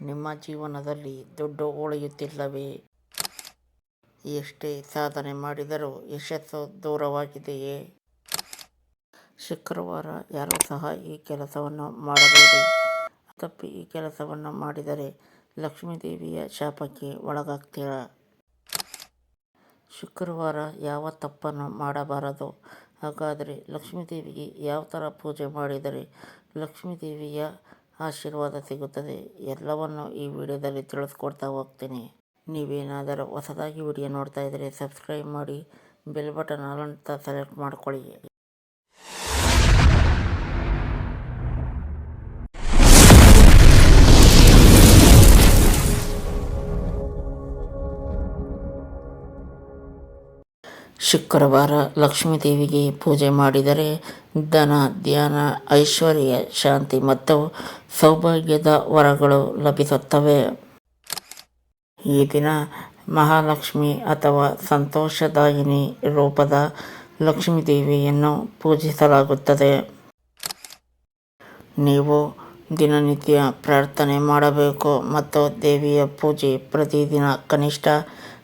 ನಿಮ್ಮ ಜೀವನದಲ್ಲಿ ದುಡ್ಡು ಉಳಿಯುತ್ತಿಲ್ಲವೇ? ಎಷ್ಟೇ ಸಾಧನೆ ಮಾಡಿದರೂ ಯಶಸ್ಸು ದೂರವಾಗಿದೆಯೇ? ಶುಕ್ರವಾರ ಯಾರೂ ಸಹ ಈ ಕೆಲಸವನ್ನು ಮಾಡಬೇಡಿ. ತಪ್ಪಿ ಈ ಕೆಲಸವನ್ನು ಮಾಡಿದರೆ ಲಕ್ಷ್ಮೀದೇವಿಯ ಶಾಪಕ್ಕೆ ಒಳಗಾಗ್ತೀರಾ? ಶುಕ್ರವಾರ ಯಾವ ತಪ್ಪನ್ನು ಮಾಡಬಾರದು? ಹಾಗಾದರೆ ಲಕ್ಷ್ಮೀದೇವಿಗೆ ಯಾವ ಥರ ಪೂಜೆ ಮಾಡಿದರೆ ಲಕ್ಷ್ಮೀದೇವಿಯ ಆಶೀರ್ವಾದ ಸಿಗುತ್ತದೆ. ಎಲ್ಲವನ್ನು ಈ ವಿಡಿಯೋದಲ್ಲಿ ತಿಳಿಸ್ಕೊಡ್ತಾ ಹೋಗ್ತೀನಿ. ನೀವೇನಾದರೂ ಹೊಸದಾಗಿ ವಿಡಿಯೋ ನೋಡ್ತಾ ಇದ್ದರೆ ಸಬ್ಸ್ಕ್ರೈಬ್ ಮಾಡಿ, ಬೆಲ್ ಬಟನ್ ಆಲ್ ಸೆಲೆಕ್ಟ್ ಮಾಡ್ಕೊಳ್ಳಿ. ಶುಕ್ರವಾರ ಲಕ್ಷ್ಮೀದೇವಿಗೆ ಪೂಜೆ ಮಾಡಿದರೆ ಧನ, ಧ್ಯಾನ, ಐಶ್ವರ್ಯ, ಶಾಂತಿ ಮತ್ತು ಸೌಭಾಗ್ಯದ ವರಗಳು ಲಭಿಸುತ್ತವೆ. ಈ ದಿನ ಮಹಾಲಕ್ಷ್ಮಿ ಅಥವಾ ಸಂತೋಷದಾಯಿನಿ ರೂಪದ ಲಕ್ಷ್ಮೀದೇವಿಯನ್ನು ಪೂಜಿಸಲಾಗುತ್ತದೆ. ನೀವು ದಿನನಿತ್ಯ ಪ್ರಾರ್ಥನೆ ಮಾಡಬೇಕು ಮತ್ತು ದೇವಿಯ ಪೂಜೆ ಪ್ರತಿದಿನ ಕನಿಷ್ಠ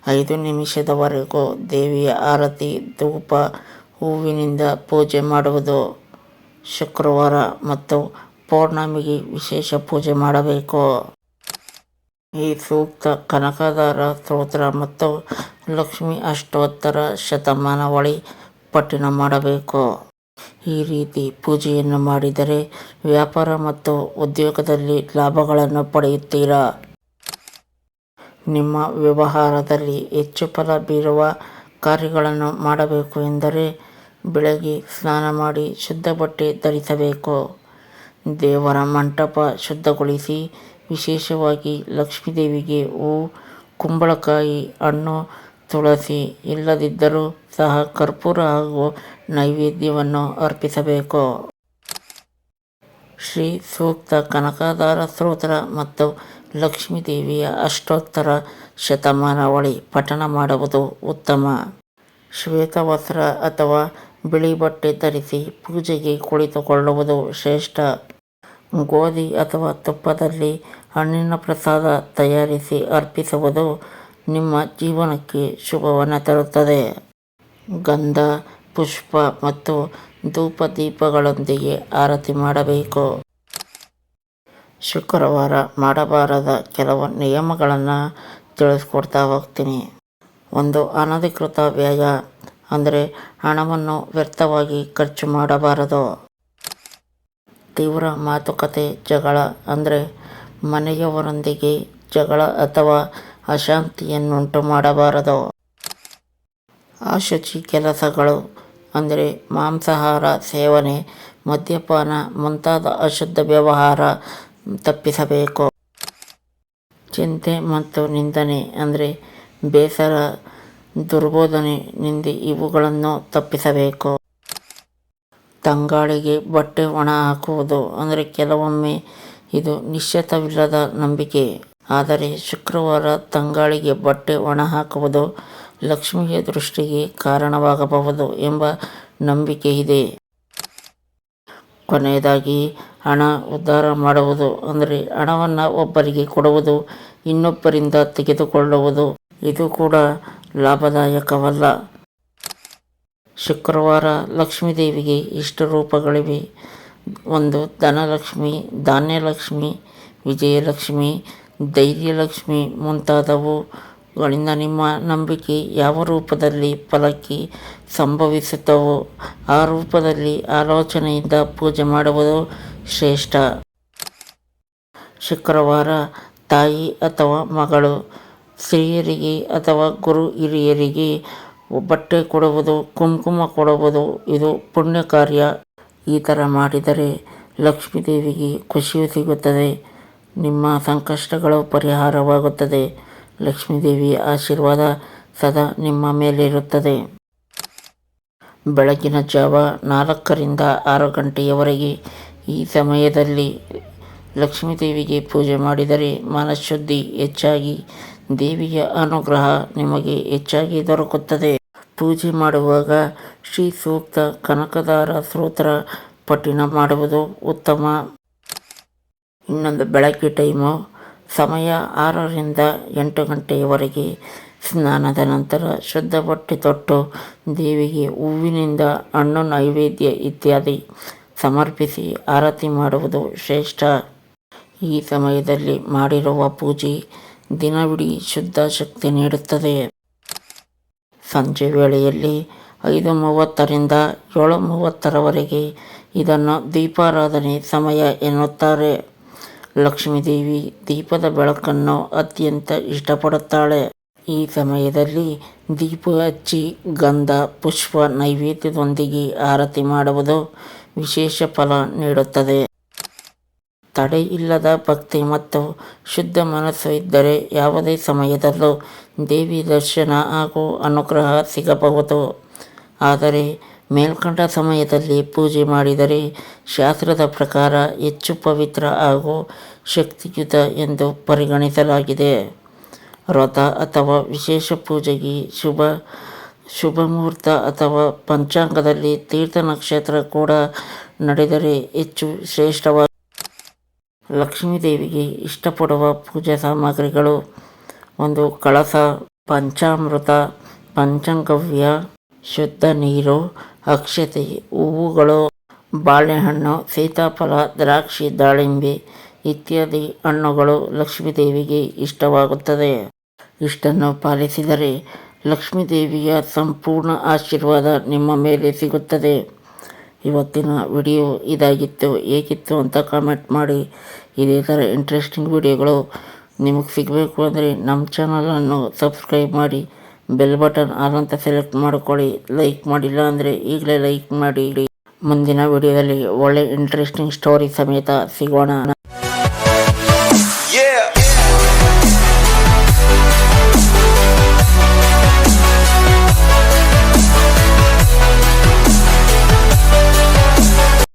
ಐದು ನಿಮಿಷದವರೆಗೂ ದೇವಿಯ ಆರತಿ, ಧೂಪ, ಹೂವಿನಿಂದ ಪೂಜೆ ಮಾಡುವುದು ಶುಕ್ರವಾರ ಮತ್ತು ಪೌರ್ಣಮಿಗೆ ವಿಶೇಷ ಪೂಜೆ ಮಾಡಬೇಕು. ಈ ಸೂಕ್ತ ಕನಕದಾರ ಸ್ತೋತ್ರ ಮತ್ತು ಲಕ್ಷ್ಮಿ ಅಷ್ಟೋತ್ತರ ಶತಮಾನವಳಿ ಪಠಣ ಮಾಡಬೇಕು. ಈ ರೀತಿ ಪೂಜೆಯನ್ನು ಮಾಡಿದರೆ ವ್ಯಾಪಾರ ಮತ್ತು ಉದ್ಯೋಗದಲ್ಲಿ ಲಾಭಗಳನ್ನು ಪಡೆಯುತ್ತೀರಾ? ನಿಮ್ಮ ವ್ಯವಹಾರದಲ್ಲಿ ಹೆಚ್ಚು ಫಲ ಬೀರುವ ಕಾರ್ಯಗಳನ್ನು ಮಾಡಬೇಕು ಎಂದರೆ ಬೆಳಗ್ಗೆ ಸ್ನಾನ ಮಾಡಿ ಶುದ್ಧ ಬಟ್ಟೆ ಧರಿಸಬೇಕು. ದೇವರ ಮಂಟಪ ಶುದ್ಧಗೊಳಿಸಿ ವಿಶೇಷವಾಗಿ ಲಕ್ಷ್ಮೀದೇವಿಗೆ ಹೂ, ಕುಂಬಳಕಾಯಿ, ಹಣ್ಣು, ತುಳಸಿ ಇಲ್ಲದಿದ್ದರೂ ಸಹ ಕರ್ಪೂರ ಹಾಗೂ ನೈವೇದ್ಯವನ್ನು ಅರ್ಪಿಸಬೇಕು. ಶ್ರೀ ಸೂಕ್ತ ಕನಕಧಾರ ಸ್ತೋತ್ರ ಮತ್ತು ಲಕ್ಷ್ಮೀದೇವಿಯ ಅಷ್ಟೋತ್ತರ ಶತಮಾನವಳಿ ಪಠಣ ಮಾಡುವುದು ಉತ್ತಮ. ಶ್ವೇತವಸ್ತ್ರ ಅಥವಾ ಬಿಳಿ ಬಟ್ಟೆ ಧರಿಸಿ ಪೂಜೆಗೆ ಕುಳಿತುಕೊಳ್ಳುವುದು ಶ್ರೇಷ್ಠ. ಗೋಧಿ ಅಥವಾ ತುಪ್ಪದಲ್ಲಿ ಹಣ್ಣಿನ ಪ್ರಸಾದ ತಯಾರಿಸಿ ಅರ್ಪಿಸುವುದು ನಿಮ್ಮ ಜೀವನಕ್ಕೆ ಶುಭವನ್ನು ತರುತ್ತದೆ. ಗಂಧ, ಪುಷ್ಪ ಮತ್ತು ಧೂಪ ದೀಪಗಳೊಂದಿಗೆ ಆರತಿ ಮಾಡಬೇಕು. ಶುಕ್ರವಾರ ಮಾಡಬಾರದ ಕೆಲವು ನಿಯಮಗಳನ್ನು ತಿಳಿಸ್ಕೊಡ್ತಾ ಹೋಗ್ತೀನಿ. ಒಂದು ಅನಧಿಕೃತ ವ್ಯಯ, ಅಂದರೆ ಹಣವನ್ನು ವ್ಯರ್ಥವಾಗಿ ಖರ್ಚು ಮಾಡಬಾರದು. ತೀವ್ರ ಮಾತುಕತೆ, ಜಗಳ, ಅಂದರೆ ಮನೆಯವರೊಂದಿಗೆ ಜಗಳ ಅಥವಾ ಅಶಾಂತಿಯನ್ನುಂಟು ಮಾಡಬಾರದು. ಅಶುಚಿ ಕೆಲಸಗಳು, ಅಂದರೆ ಮಾಂಸಾಹಾರ ಸೇವನೆ, ಮದ್ಯಪಾನ ಮುಂತಾದ ಅಶುದ್ಧ ವ್ಯವಹಾರ ತಪ್ಪಿಸಬೇಕು. ಚಿಂತೆ ಮತ್ತು ನಿಂದನೆ ಅಂದರೆ ಬೇಸರ, ದುರ್ಬೋಧನೆ ನಿಂದೆ ಇವುಗಳನ್ನು ತಪ್ಪಿಸಬೇಕು. ತಂಗಾಳಿಗೆ ಬಟ್ಟೆ ಒಣ ಹಾಕುವುದು ಅಂದರೆ ಕೆಲವೊಮ್ಮೆ ಇದು ನಿಶ್ಚಿತವಿಲ್ಲದ ನಂಬಿಕೆ. ಆದರೆ ಶುಕ್ರವಾರ ತಂಗಾಳಿಗೆ ಬಟ್ಟೆ ಒಣ ಹಾಕುವುದು ಲಕ್ಷ್ಮಿಯ ದೃಷ್ಟಿಗೆ ಕಾರಣವಾಗಬಹುದು ಎಂಬ ನಂಬಿಕೆ ಇದೆ. ಕೊನೆಯದಾಗಿ ಹಣ ಉದ್ಧಾರ ಮಾಡುವುದು, ಅಂದರೆ ಹಣವನ್ನು ಒಬ್ಬರಿಗೆ ಕೊಡುವುದು, ಇನ್ನೊಬ್ಬರಿಂದ ತೆಗೆದುಕೊಳ್ಳುವುದು, ಇದು ಕೂಡ ಲಾಭದಾಯಕವಲ್ಲ. ಶುಕ್ರವಾರ ಲಕ್ಷ್ಮೀದೇವಿಗೆ ಇಷ್ಟು ರೂಪಗಳಿವೆ. ಒಂದು ಧನಲಕ್ಷ್ಮಿ, ಧಾನ್ಯಲಕ್ಷ್ಮಿ, ವಿಜಯಲಕ್ಷ್ಮಿ, ಧೈರ್ಯಲಕ್ಷ್ಮಿ ಮುಂತಾದವು. ಗಳಿಂದ ನಿಮ್ಮ ನಂಬಿಕೆ ಯಾವ ರೂಪದಲ್ಲಿ ಫಲಕ್ಕೆ ಸಂಭವಿಸುತ್ತವೋ ಆ ರೂಪದಲ್ಲಿ ಆಲೋಚನೆಯಿಂದ ಪೂಜೆ ಮಾಡುವುದು ಶ್ರೇಷ್ಠ. ಶುಕ್ರವಾರ ತಾಯಿ ಅಥವಾ ಮಗಳು, ಸ್ತ್ರೀಯರಿಗೆ ಅಥವಾ ಗುರು ಹಿರಿಯರಿಗೆ ಬಟ್ಟೆ ಕೊಡುವುದು, ಕುಂಕುಮ ಕೊಡುವುದು ಇದು ಪುಣ್ಯ ಕಾರ್ಯ. ಈ ಥರ ಮಾಡಿದರೆ ಲಕ್ಷ್ಮೀದೇವಿಗೆ ಖುಷಿಯು ಸಿಗುತ್ತದೆ, ನಿಮ್ಮ ಸಂಕಷ್ಟಗಳು ಪರಿಹಾರವಾಗುತ್ತದೆ. ಲಕ್ಷ್ಮೀದೇವಿಯ ಆಶೀರ್ವಾದ ಸದಾ ನಿಮ್ಮ ಮೇಲಿರುತ್ತದೆ. ಬೆಳಗಿನ ಜಾವ ನಾಲ್ಕರಿಂದ ಆರು ಗಂಟೆಯವರೆಗೆ ಈ ಸಮಯದಲ್ಲಿ ಲಕ್ಷ್ಮೀದೇವಿಗೆ ಪೂಜೆ ಮಾಡಿದರೆ ಮನಃಶುದ್ಧಿ ಹೆಚ್ಚಾಗಿ, ದೇವಿಯ ಅನುಗ್ರಹ ನಿಮಗೆ ಹೆಚ್ಚಾಗಿ ದೊರಕುತ್ತದೆ. ಪೂಜೆ ಮಾಡುವಾಗ ಶ್ರೀ ಸೂಕ್ತ ಕನಕದಾರ ಸ್ತೋತ್ರ ಪಠಿಣ ಮಾಡುವುದು ಉತ್ತಮ. ಇನ್ನೊಂದು ಬೆಳಗ್ಗೆ ಟೈಮು ಸಮಯ ಆರರಿಂದ ಎಂಟು ಗಂಟೆಯವರೆಗೆ. ಸ್ನಾನದ ನಂತರ ಶುದ್ಧ ಬಟ್ಟೆ ತೊಟ್ಟು ದೇವಿಗೆ ಹೂವಿನಿಂದ ಹಣ್ಣು ನೈವೇದ್ಯ ಇತ್ಯಾದಿ ಸಮರ್ಪಿಸಿ ಆರತಿ ಮಾಡುವುದು ಶ್ರೇಷ್ಠ. ಈ ಸಮಯದಲ್ಲಿ ಮಾಡಿರುವ ಪೂಜೆ ದಿನವಿಡೀ ಶುದ್ಧ ಶಕ್ತಿ ನೀಡುತ್ತದೆ. ಸಂಜೆ ವೇಳೆಯಲ್ಲಿ ಐದು ಮೂವತ್ತರಿಂದ ಏಳು ಮೂವತ್ತರವರೆಗೆ ಇದನ್ನು ದೀಪಾರಾಧನೆ ಸಮಯ ಎನ್ನುತ್ತಾರೆ. ಲಕ್ಷ್ಮೀದೇವಿ ದೀಪದ ಬೆಳಕನ್ನು ಅತ್ಯಂತ ಇಷ್ಟಪಡುತ್ತಾಳೆ. ಈ ಸಮಯದಲ್ಲಿ ದೀಪ ಹಚ್ಚಿ ಗಂಧ, ಪುಷ್ಪ, ನೈವೇದ್ಯದೊಂದಿಗೆ ಆರತಿ ಮಾಡುವುದು ವಿಶೇಷ ಫಲ ನೀಡುತ್ತದೆ. ತಡೆ ಇಲ್ಲದ ಭಕ್ತಿ ಮತ್ತು ಶುದ್ಧ ಮನಸ್ಸು ಇದ್ದರೆ ಯಾವುದೇ ಸಮಯದಲ್ಲೂ ದೇವಿ ದರ್ಶನ ಹಾಗೂ ಅನುಗ್ರಹ ಸಿಗಬಹುದು. ಆದರೆ ಮೇಲ್ಕಂಡ ಸಮಯದಲ್ಲಿ ಪೂಜೆ ಮಾಡಿದರೆ ಶಾಸ್ತ್ರದ ಪ್ರಕಾರ ಹೆಚ್ಚು ಪವಿತ್ರ ಹಾಗೂ ಶಕ್ತಿಯುತ ಎಂದು ಪರಿಗಣಿಸಲಾಗಿದೆ. ವ್ರತ ಅಥವಾ ವಿಶೇಷ ಪೂಜೆಗೆ ಶುಭ ಶುಭ ಮುಹೂರ್ತ ಅಥವಾ ಪಂಚಾಂಗದಲ್ಲಿ ತೀರ್ಥ ನಕ್ಷತ್ರ ಕೂಡ ನಡೆದರೆ ಹೆಚ್ಚು ಶ್ರೇಷ್ಠವಾಗಿ ಲಕ್ಷ್ಮೀದೇವಿಗೆ ಇಷ್ಟಪಡುವ ಪೂಜಾ ಸಾಮಗ್ರಿಗಳು ಒಂದು ಕಳಸ, ಪಂಚಾಮೃತ, ಪಂಚಗವ್ಯ, ಶುದ್ಧ ನೀರು ಅಕ್ಷತೆ, ಹೂವುಗಳು, ಬಾಳೆಹಣ್ಣು, ಸೀತಾಫಲ, ದ್ರಾಕ್ಷಿ, ದಾಳಿಂಬೆ ಇತ್ಯಾದಿ ಹಣ್ಣುಗಳು ಲಕ್ಷ್ಮೀದೇವಿಗೆ ಇಷ್ಟವಾಗುತ್ತದೆ. ಇಷ್ಟನ್ನು ಪಾಲಿಸಿದರೆ ಲಕ್ಷ್ಮೀದೇವಿಯ ಸಂಪೂರ್ಣ ಆಶೀರ್ವಾದ ನಿಮ್ಮ ಮೇಲೆ ಸಿಗುತ್ತದೆ. ಇವತ್ತಿನ ವಿಡಿಯೋ ಇದಾಗಿತ್ತು, ಹೇಗಿತ್ತು ಅಂತ ಕಾಮೆಂಟ್ ಮಾಡಿ. ಇದೇ ಥರ ಇಂಟ್ರೆಸ್ಟಿಂಗ್ ವಿಡಿಯೋಗಳು ನಿಮಗೆ ಸಿಗಬೇಕು ಅಂದರೆ ನಮ್ಮ ಚಾನಲನ್ನು ಸಬ್ಸ್ಕ್ರೈಬ್ ಮಾಡಿ. ಬೆಲ್ ಬಟನ್ ಆಲ್ ಅಂತ ಸೆಲೆಕ್ಟ್ ಮಾಡ್ಕೊಳ್ಳಿ ಲೈಕ್ ಮಾಡಿಲ್ಲ ಅಂದರೆ ಈಗಲೇ ಲೈಕ್ ಮಾಡಿ ಮುಂದಿನ ವಿಡಿಯೋದಲ್ಲಿ ಒಳ್ಳೆ ಇಂಟ್ರೆಸ್ಟಿಂಗ್ ಸ್ಟೋರಿ ಸಮೇತ ಸಿಗೋಣ.